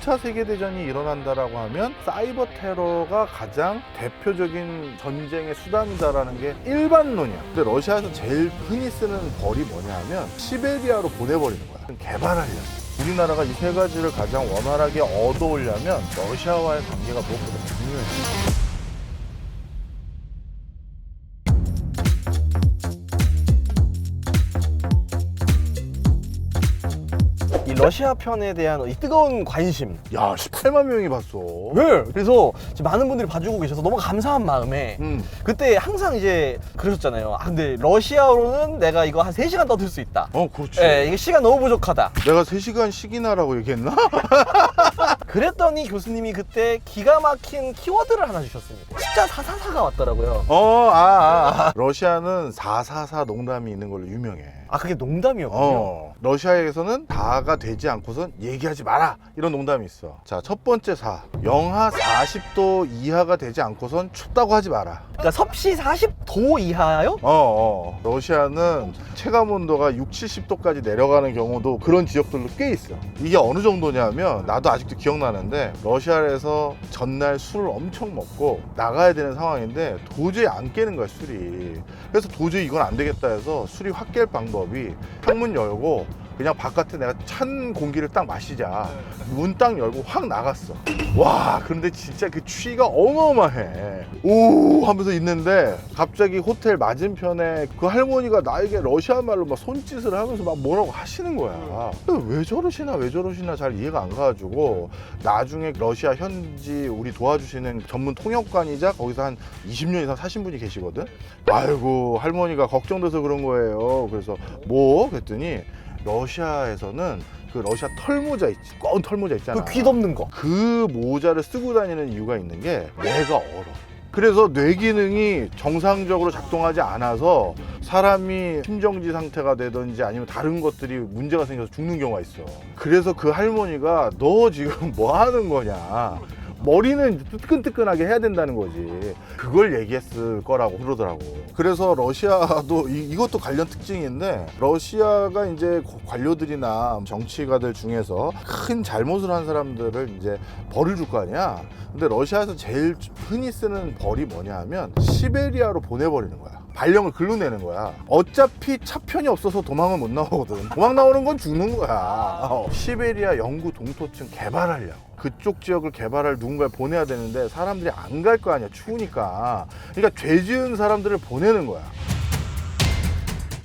3차 세계대전이 일어난다라고 하면 사이버 테러가 가장 대표적인 전쟁의 수단이다라는 게 일반론이야. 근데 러시아에서 제일 흔히 쓰는 벌이 뭐냐 하면 시베리아로 보내버리는 거야. 개발하려고. 우리나라가 이 세 가지를 가장 원활하게 얻어오려면 러시아와의 관계가 무엇보다 중요해. 이 러시아 편에 대한 이 뜨거운 관심. 야, 18만 명이 봤어. 네. 그래서 지금 많은 분들이 봐주고 계셔서 너무 감사한 마음에 음. 그때 항상 이제 그러셨잖아요. 아, 근데 러시아어로는 내가 이거 한 3시간 떠들 수 있다. 어, 그렇지. 예, 이게 시간 너무 부족하다. 내가 3시간씩이나 하라고 얘기했나? 그랬더니 교수님이 그때 기가 막힌 키워드를 하나 주셨습니다. 숫자 444가 왔더라고요. 어, 아, 아, 아. 러시아는 444 농담이 있는 걸로 유명해. 아, 그게 농담이었군요. 어, 러시아에서는 다가 되지 않고선 얘기하지 마라. 이런 농담이 있어. 자, 첫 번째 4. 영하 40도 이하가 되지 않고선 춥다고 하지 마라. 그러니까 섭씨 40도 이하요? 어, 어. 러시아는 체감 온도가 6, 70도까지 내려가는 경우도 그런 지역들도 꽤 있어. 이게 어느 정도냐면 나도 아직도 기억나는데 러시아에서 전날 술을 엄청 먹고 나가야 되는 상황인데 도저히 안 깨는 거야, 술이. 그래서 도저히 이건 안 되겠다 해서 술이 확 깰 방법 이 창문 열고 그냥 바깥에 내가 찬 공기를 딱 마시자. 문 딱 열고 확 나갔어. 와, 근데 진짜 그 추위가 어마어마해. 오 하면서 있는데 갑자기 호텔 맞은편에 그 할머니가 나에게 러시아 말로 막 손짓을 하면서 막 뭐라고 하시는 거야. 왜 저러시나 왜 저러시나 잘 이해가 안 가가지고 나중에 러시아 현지 우리 도와주시는 전문 통역관이자 거기서 한 20년 이상 사신 분이 계시거든. 아이고 할머니가 걱정돼서 그런 거예요. 그래서 뭐 그랬더니 러시아에서는 그 러시아 털모자 있지, 검은 털모자 있잖아. 그 귀 덮는 거. 그 모자를 쓰고 다니는 이유가 있는 게 뇌가 얼어. 그래서 뇌 기능이 정상적으로 작동하지 않아서 사람이 심정지 상태가 되든지 아니면 다른 것들이 문제가 생겨서 죽는 경우가 있어. 그래서 그 할머니가 너 지금 뭐 하는 거냐. 머리는 뜨끈뜨끈하게 해야 된다는 거지. 그걸 얘기했을 거라고 그러더라고. 그래서 러시아도 이, 이것도 관련 특징인데 러시아가 이제 관료들이나 정치가들 중에서 큰 잘못을 한 사람들을 이제 벌을 줄 거 아니야. 근데 러시아에서 제일 흔히 쓰는 벌이 뭐냐 하면 시베리아로 보내버리는 거야. 발령을 글로 내는 거야. 어차피 차편이 없어서 도망을 못 나오거든. 도망 나오는 건 죽는 거야. 어, 시베리아 영구 동토층 개발하려고. 그쪽 지역을 개발할 누군가를 보내야 되는데 사람들이 안 갈 거 아니야. 추우니까. 그러니까 죄 지은 사람들을 보내는 거야.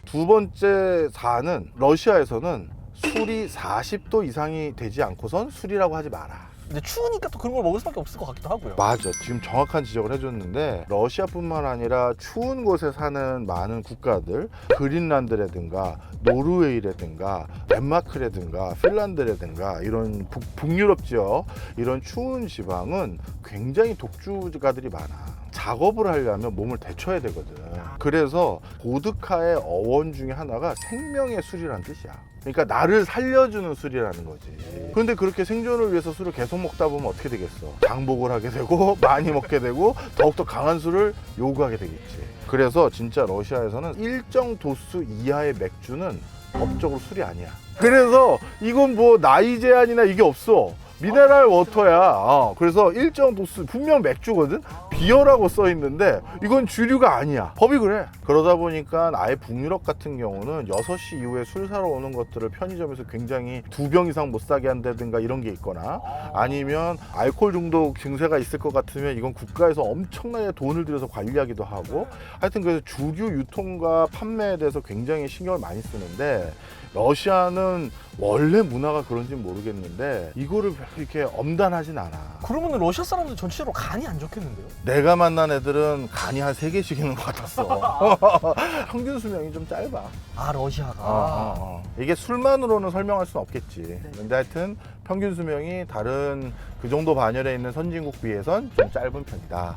두 번째 사안은 러시아에서는 술이 40도 이상이 되지 않고선 술이라고 하지 마라. 근데 추우니까 또 그런 걸 먹을 수밖에 없을 것 같기도 하고요. 맞아. 지금 정확한 지적을 해줬는데 러시아뿐만 아니라 추운 곳에 사는 많은 국가들, 그린란드라든가 노르웨이라든가 덴마크라든가 핀란드라든가 이런 북, 북유럽 지역 이런 추운 지방은 굉장히 독주가들이 많아. 작업을 하려면 몸을 데쳐야 되거든. 그래서 보드카의 어원 중에 하나가 생명의 술이라는 뜻이야. 그러니까 나를 살려주는 술이라는 거지. 그런데 그렇게 생존을 위해서 술을 계속 먹다 보면 어떻게 되겠어? 장복을 하게 되고 많이 먹게 되고 더욱더 강한 술을 요구하게 되겠지. 그래서 진짜 러시아에서는 일정 도수 이하의 맥주는 법적으로 술이 아니야. 그래서 이건 뭐 나이 제한이나 이게 없어. 미네랄 워터야. 어, 그래서 일정 도수 분명 맥주거든. 비어라고 써 있는데 이건 주류가 아니야. 법이 그래. 그러다 보니까 아예 북유럽 같은 경우는 6시 이후에 술 사러 오는 것들을 편의점에서 굉장히 두 병 이상 못 사게 한다든가 이런 게 있거나 아니면 알코올 중독 증세가 있을 것 같으면 이건 국가에서 엄청나게 돈을 들여서 관리하기도 하고 하여튼 그래서 주류 유통과 판매에 대해서 굉장히 신경을 많이 쓰는데 러시아는 원래 문화가 그런지 모르겠는데 이거를 이렇게 엄단하진 않아. 그러면 러시아 사람들 전체적으로 간이 안 좋겠는데요? 내가 만난 애들은 간이 한 세 개씩 있는 것 같았어. 평균 수명이 좀 짧아. 아 러시아가. 어, 어, 어. 이게 술만으로는 설명할 수는 없겠지. 근데 하여튼 평균 수명이 다른 그 정도 반열에 있는 선진국 비해선 좀 짧은 편이다.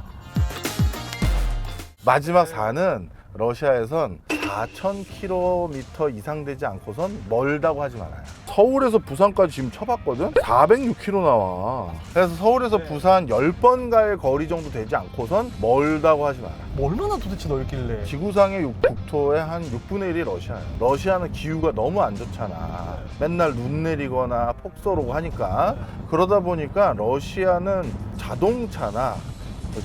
마지막 4는 러시아에선 4,000km 이상 되지 않고선 멀다고 하지 말아요. 서울에서 부산까지 지금 쳐봤거든? 406km 나와. 그래서 서울에서 부산 10번 갈 거리 정도 되지 않고선 멀다고 하지 마라. 뭐 얼마나 도대체 넓길래? 지구상의 육- 국토의 한 6분의 1이 러시아야. 러시아는 기후가 너무 안 좋잖아. 맨날 눈 내리거나 폭설 오고 하니까. 그러다 보니까 러시아는 자동차나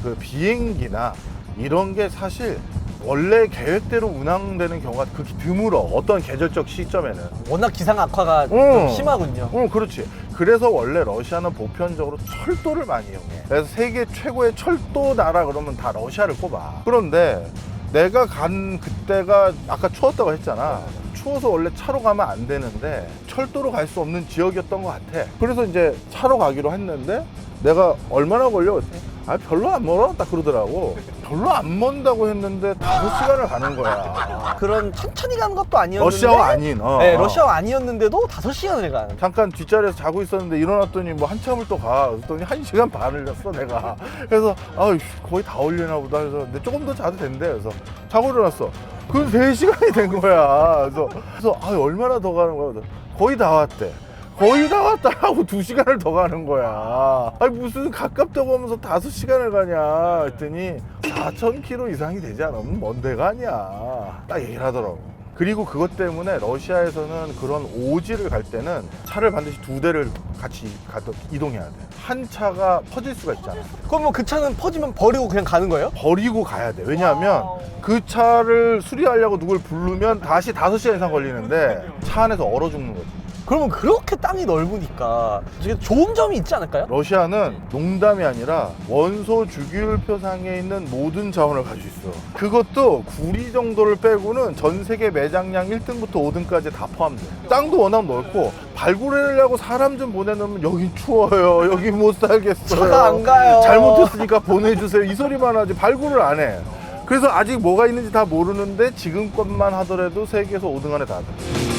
그 비행기나 이런 게 사실 원래 계획대로 운항되는 경우가 극히 드물어. 어떤 계절적 시점에는. 워낙 기상 악화가 좀 어. 심하군요. 어, 그렇지. 그래서 원래 러시아는 보편적으로 철도를 많이 이용해. 그래서 세계 최고의 철도 나라 그러면 다 러시아를 꼽아. 그런데 내가 간 그때가 아까 추웠다고 했잖아. 추워서 원래 차로 가면 안 되는데 철도로 갈 수 없는 지역이었던 것 같아. 그래서 이제 차로 가기로 했는데 내가 얼마나 걸려? 아 별로 안 멀어? 딱 그러더라고. 별로 안 먼다고 했는데 다섯 시간을 가는 거야. 그런 천천히 가는 것도 아니었는데 러시아와 아닌. 어, 네, 어. 러시아와 아니었는데도 다섯 시간을 가는. 잠깐 뒷자리에서 자고 있었는데 일어났더니 뭐 한참을 또 가. 그랬더니 한 시간 반을 잤어 내가. 그래서 아 거의 다 올리나 보다. 그래서 근데 조금 더 자도 된대. 그래서 자고 일어났어. 그럼 세 시간이 된 거야. 그래서 그래서 아 얼마나 더 가는 거야. 거의 다 왔대. 거의 다 왔다 하고 두 시간을 더 가는 거야. 아니 무슨 가깝다고 하면서 다섯 시간을 가냐 했더니 4천 킬로 이상이 되지 않으면 먼 데가 아니야. 딱 얘기를 하더라고. 그리고 그것 때문에 러시아에서는 그런 오지를 갈 때는 차를 반드시 두 대를 같이 가도 이동해야 돼. 한 차가 퍼질 수가 있잖아. 그럼 뭐 그 차는 퍼지면 버리고 그냥 가는 거예요? 버리고 가야 돼. 왜냐하면 그 차를 수리하려고 누굴 부르면 다시 다섯 시간 이상 걸리는데 차 안에서 얼어 죽는 거지. 그러면 그렇게 땅이 넓으니까 되게 좋은 점이 있지 않을까요? 러시아는 농담이 아니라 원소 주기율표상에 있는 모든 자원을 가지고 있어. 그것도 구리 정도를 빼고는 전 세계 매장량 1등부터 5등까지 다 포함돼. 땅도 워낙 넓고 발굴하려고 사람 좀 보내놓으면 여긴 추워요. 여기 못 살겠어요. 차가 안 가요. 잘못했으니까 보내주세요. 이 소리만 하지 발굴을 안 해. 그래서 아직 뭐가 있는지 다 모르는데 지금 것만 하더라도 세계에서 5등 안에 다 들어.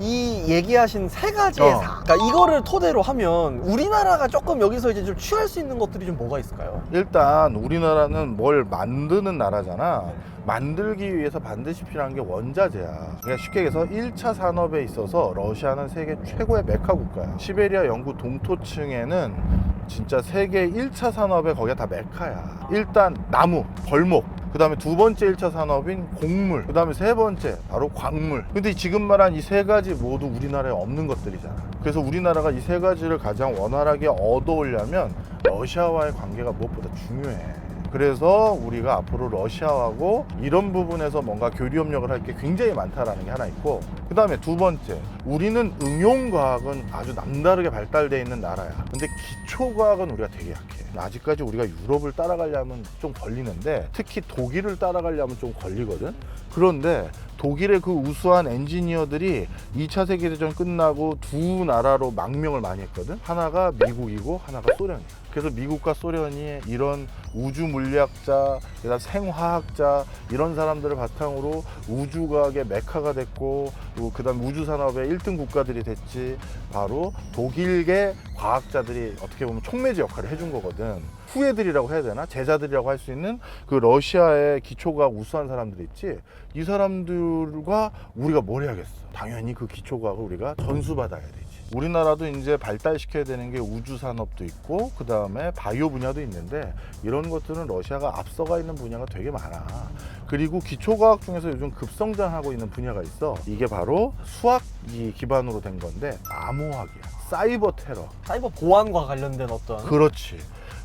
이 얘기하신 세 가지의 어. 사. 그러니까 이거를 토대로 하면 우리나라가 조금 여기서 이제 좀 취할 수 있는 것들이 좀 뭐가 있을까요? 일단 우리나라는 뭘 만드는 나라잖아. 만들기 위해서 반드시 필요한 게 원자재야. 그러니까 쉽게 얘기해서 1차 산업에 있어서 러시아는 세계 최고의 메카 국가야. 시베리아 영구 동토층에는 진짜 세계 1차 산업에 거기가 다 메카야. 일단 나무, 벌목. 그 다음에 두 번째 1차 산업인 곡물. 그 다음에 세 번째, 바로 광물. 근데 지금 말한 이 세 가지 모두 우리나라에 없는 것들이잖아. 그래서 우리나라가 이 세 가지를 가장 원활하게 얻어오려면 러시아와의 관계가 무엇보다 중요해. 그래서 우리가 앞으로 러시아하고 이런 부분에서 뭔가 교류 협력을 할 게 굉장히 많다라는 게 하나 있고 그 다음에 두 번째 우리는 응용과학은 아주 남다르게 발달돼 있는 나라야 근데 기초과학은 우리가 되게 약해 아직까지 우리가 유럽을 따라가려면 좀 걸리는데 특히 독일을 따라가려면 좀 걸리거든 그런데 독일의 그 우수한 엔지니어들이 2차 세계대전 끝나고 두 나라로 망명을 많이 했거든. 하나가 미국이고 하나가 소련이야. 그래서 미국과 소련이 이런 우주 물리학자, 생화학자 이런 사람들을 바탕으로 우주과학의 메카가 됐고 또 그다음 우주 산업의 1등 국가들이 됐지. 바로 독일계 과학자들이 어떻게 보면 촉매제 역할을 해준 거거든. 후예들이라고 해야 되나? 제자들이라고 할 수 있는 그 러시아의 기초과학 우수한 사람들 있지. 이 사람들과 우리가 뭘 해야겠어? 당연히 그 기초과학을 우리가 전수받아야 되지. 우리나라도 이제 발달시켜야 되는 게 우주 산업도 있고 그 다음에 바이오 분야도 있는데 이런 것들은 러시아가 앞서가 있는 분야가 되게 많아. 그리고 기초과학 중에서 요즘 급성장하고 있는 분야가 있어. 이게 바로 수학이 기반으로 된 건데 암호학이야. 사이버 테러. 사이버 보안과 관련된 어떤 그렇지.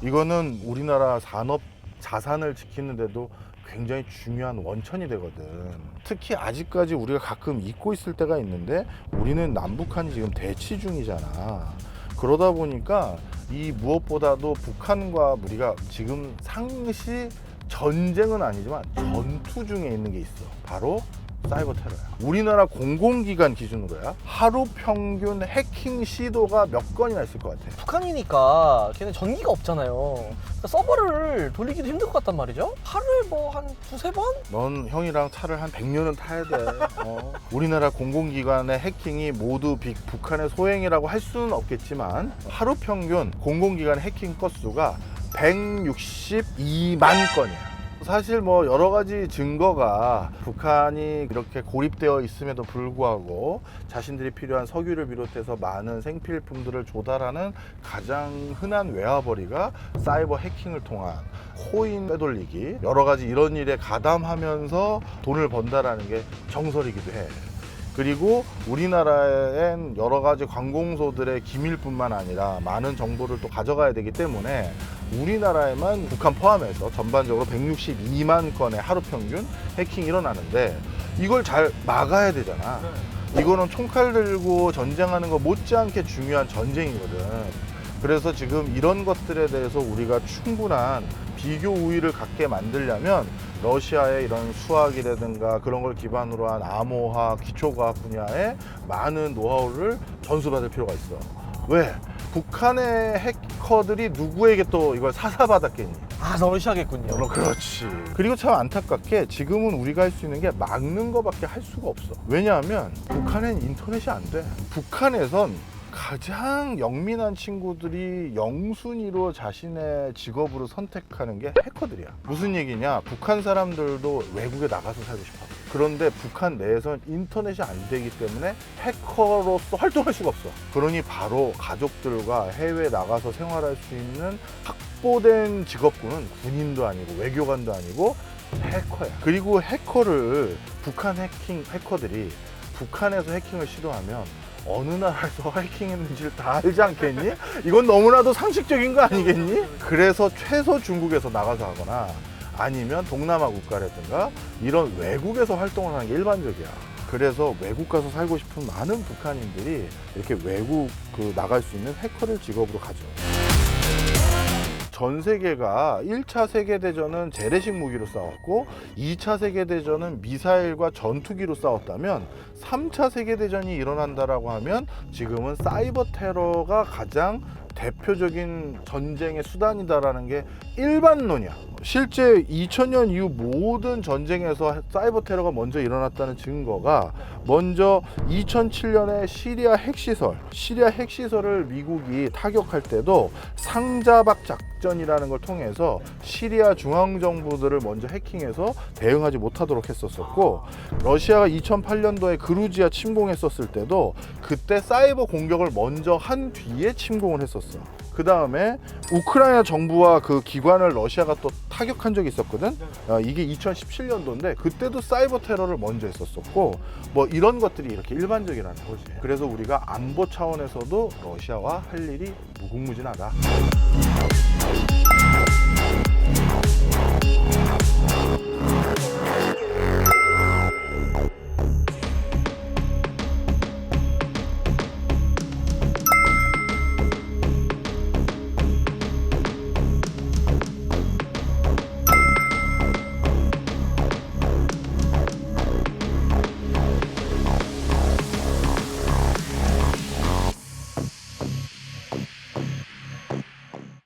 이거는 우리나라 산업 자산을 지키는데도 굉장히 중요한 원천이 되거든. 특히 아직까지 우리가 가끔 잊고 있을 때가 있는데 우리는 남북한이 지금 대치 중이잖아. 그러다 보니까 이 무엇보다도 북한과 우리가 지금 상시 전쟁은 아니지만 전투 중에 있는 게 있어. 바로 사이버 테러야. 우리나라 공공기관 기준으로야 하루 평균 해킹 시도가 몇 건이나 있을 것 같아. 북한이니까 걔는 전기가 없잖아요. 그러니까 서버를 돌리기도 힘들 것 같단 말이죠. 하루에 뭐 한 두세 번? 넌 형이랑 차를 한 100년은 타야 돼. 어. 우리나라 공공기관의 해킹이 모두 빅 북한의 소행이라고 할 수는 없겠지만 하루 평균 공공기관 해킹 건수가 162만 건이야. 사실 뭐 여러 가지 증거가 북한이 이렇게 고립되어 있음에도 불구하고 자신들이 필요한 석유를 비롯해서 많은 생필품들을 조달하는 가장 흔한 외화벌이가 사이버 해킹을 통한 코인 빼돌리기 여러 가지 이런 일에 가담하면서 돈을 번다라는 게 정설이기도 해. 그리고 우리나라엔 여러 가지 관공서들의 기밀뿐만 아니라 많은 정보를 또 가져가야 되기 때문에 우리나라에만 북한 포함해서 전반적으로 162만 건의 하루 평균 해킹이 일어나는데 이걸 잘 막아야 되잖아. 이거는 총칼 들고 전쟁하는 거 못지않게 중요한 전쟁이거든. 그래서 지금 이런 것들에 대해서 우리가 충분한 비교 우위를 갖게 만들려면 러시아의 이런 수학이라든가 그런 걸 기반으로 한 암호학, 기초과학 분야에 많은 노하우를 전수받을 필요가 있어. 왜? 북한의 해커들이 누구에게 또 이걸 사사받았겠니? 아 러시아겠군요. 어, 그렇지. 그리고 참 안타깝게 지금은 우리가 할 수 있는 게 막는 거밖에 할 수가 없어. 왜냐하면 북한엔 인터넷이 안 돼. 북한에선 가장 영민한 친구들이 영순위로 자신의 직업으로 선택하는 게 해커들이야. 무슨 얘기냐? 북한 사람들도 외국에 나가서 살고 싶어. 그런데 북한 내에선 인터넷이 안 되기 때문에 해커로서 활동할 수가 없어. 그러니 바로 가족들과 해외 나가서 생활할 수 있는 확보된 직업군은 군인도 아니고 외교관도 아니고 해커야. 그리고 해커를 북한 해킹 해커들이 북한에서 해킹을 시도하면 어느 나라에서 해킹했는지를 다 알지 않겠니? 이건 너무나도 상식적인 거 아니겠니? 그래서 최소 중국에서 나가서 하거나 아니면 동남아 국가라든가 이런 외국에서 활동을 하는 게 일반적이야. 그래서 외국 가서 살고 싶은 많은 북한인들이 이렇게 외국 그 나갈 수 있는 해커를 직업으로 가져. 전 세계가 1차 세계대전은 재래식 무기로 싸웠고 2차 세계대전은 미사일과 전투기로 싸웠다면 3차 세계대전이 일어난다라고 하면 지금은 사이버 테러가 가장 대표적인 전쟁의 수단이다라는 게 일반론이야. 실제 2000년 이후 모든 전쟁에서 사이버 테러가 먼저 일어났다는 증거가 먼저 2007년에 시리아 핵시설, 시리아 핵시설을 미국이 타격할 때도 상자박 작전이라는 걸 통해서 시리아 중앙 정부들을 먼저 해킹해서 대응하지 못하도록 했었었고 러시아가 2008년도에 그루지아 침공했었을 때도 그때 사이버 공격을 먼저 한 뒤에 침공을 했었어. 그 다음에 우크라이나 정부와 그 기관을 러시아가 또 타격한 적이 있었거든. 어, 이게 2017년도인데 그때도 사이버 테러를 먼저 했었었고 뭐 이런 것들이 이렇게 일반적이라는 거지. 그래서 우리가 안보 차원에서도 러시아와 할 일이 무궁무진하다.